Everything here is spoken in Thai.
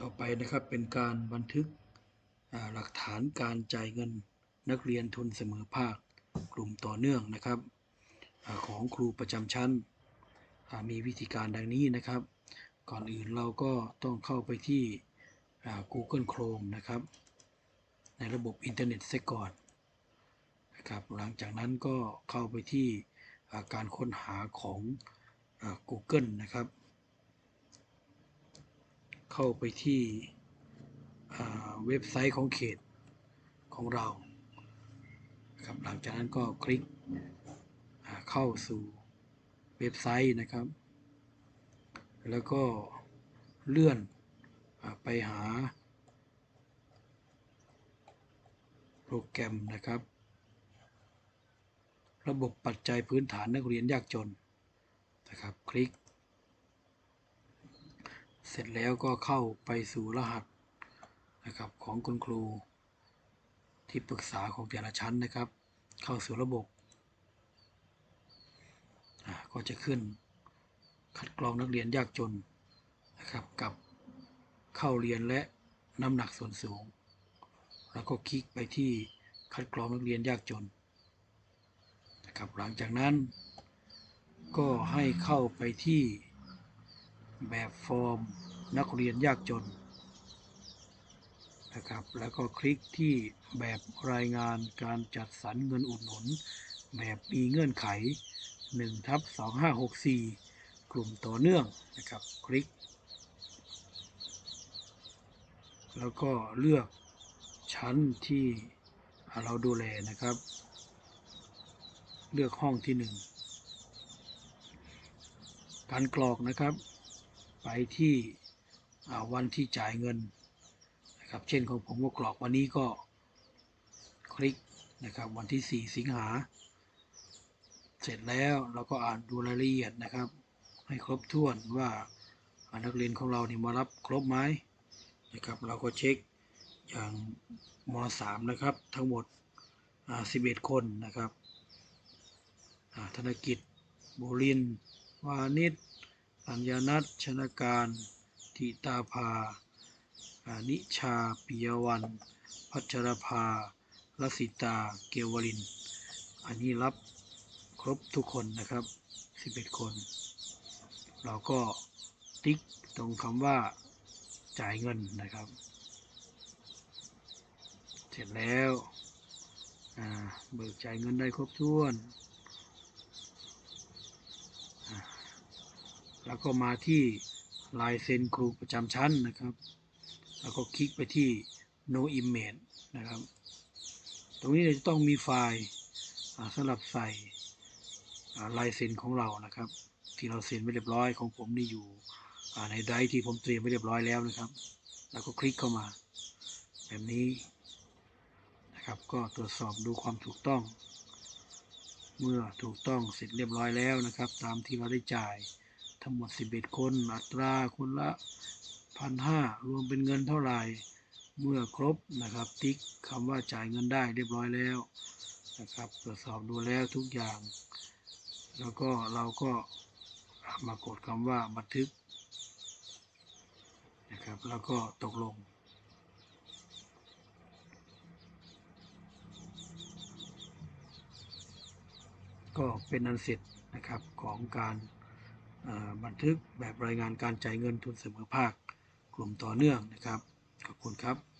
ต่อไปนะครับเป็นการบันทึกหลักฐานการจ่ายเงินนักเรียนทุนเสมอภาคกลุ่มต่อเนื่องนะครับอของครูประจำชั้น มีวิธีการดังนี้นะครับ ก่อนอื่นเราก็ต้องเข้าไปที่ Google Chrome นะครับ ในระบบอินเทอร์เน็ตเสียก่อนนะครับหลังจากนั้นก็เข้าไปที่การค้นหาของอ Google นะครับ เข้าไปที่เว็บไซต์ของเขตของเราครับหลังจากนั้นก็คลิกเข้าสู่เว็บไซต์นะครับ แล้วก็เลื่อนอไปหา โปรแกรมนะครับ ระบบปัจจัยพื้นฐานนักเรียนยากจนนะครับ คลิก เสร็จแล้วก็เข้าไปสู่รหัสนะครับของคุณครู ที่ปรึกษาของแต่ละชั้นนะครับ เข้าสู่ระบบก็จะขึ้นคัดกรองนักเรียนยากจนนะครับกับเข้าเรียนและน้ำหนักส่วนสูง แล้วก็คลิกไปที่คัดกรองนักเรียนยากจนนะครับหลังจากนั้นก็ให้เข้าไปที่แบบฟอร์ม นักเรียนยากจนนะครับ แล้วก็คลิกที่แบบรายงานการจัดสรรเงินอุดหนุน แบบมีเงื่อนไข1ทับ2564 กลุ่มต่อเนื่องนะครับ คลิก แล้วก็เลือกชั้นที่เราดูแลนะครับ เลือกห้องที่ 1 การกรอกนะครับ ไปที่ วันที่จ่ายเงินนะครับ เช่นของผมก็กรอกวันนี้ก็คลิกนะครับ วันที่ 4 สิงหา เสร็จแล้วเราก็อ่านดูรายละเอียดนะครับ ให้ครบถ้วนว่านักเรียนของเรานี่มารับครบไหมนะครับ เราก็เช็คอย่างม .3 นะครับ ทั้งหมด 11 คนนะครับธนกิจบุรินวานิชอัญญนัทชนการ ทิตาภา อานิชาปิยวัน พัชรภาลสิตา เกววริน อันนี้รับครบทุกคนนะครับ 11 คน เราก็ติ๊กตรงคำว่าจ่ายเงินนะครับ เสร็จแล้วเบิกจ่ายเงินได้ครบถ้วน แล้วก็มาที่ ลายเซ็นครูประจำชั้นนะครับ แล้วก็คลิกไปที่ no image นะครับ ตรงนี้เราจะต้องมีไฟล์สำหรับใส่ลายเซ็นของเรานะครับ ที่เราเซ็นไว้เรียบร้อยของผมนี่อยู่ในไดร์ที่ผมเตรียมไว้เรียบร้อยแล้วนะครับ แล้วก็คลิกเข้ามา แบบนี้นะครับก็ตรวจสอบดูความถูกต้อง เมื่อถูกต้องเสร็จเรียบร้อยแล้วนะครับ ตามที่เราได้จ่าย ทั้งหมด 11 คน อัตราคนละพันห้ารวมเป็นเงินเท่าไหร่เมื่อครบนะครับ ติ๊กคำว่าจ่ายเงินได้เรียบร้อยแล้วนะครับ ตรวจสอบดูแล้วทุกอย่าง แล้วก็เราก็มากดคำว่าบันทึกนะครับ แล้วก็ตกลงก็เป็นอันเสร็จนะครับของการ บันทึกแบบรายงานการจ่ายเงินทุนเสมอภาคกลุ่มต่อเนื่องนะครับ ขอบคุณครับ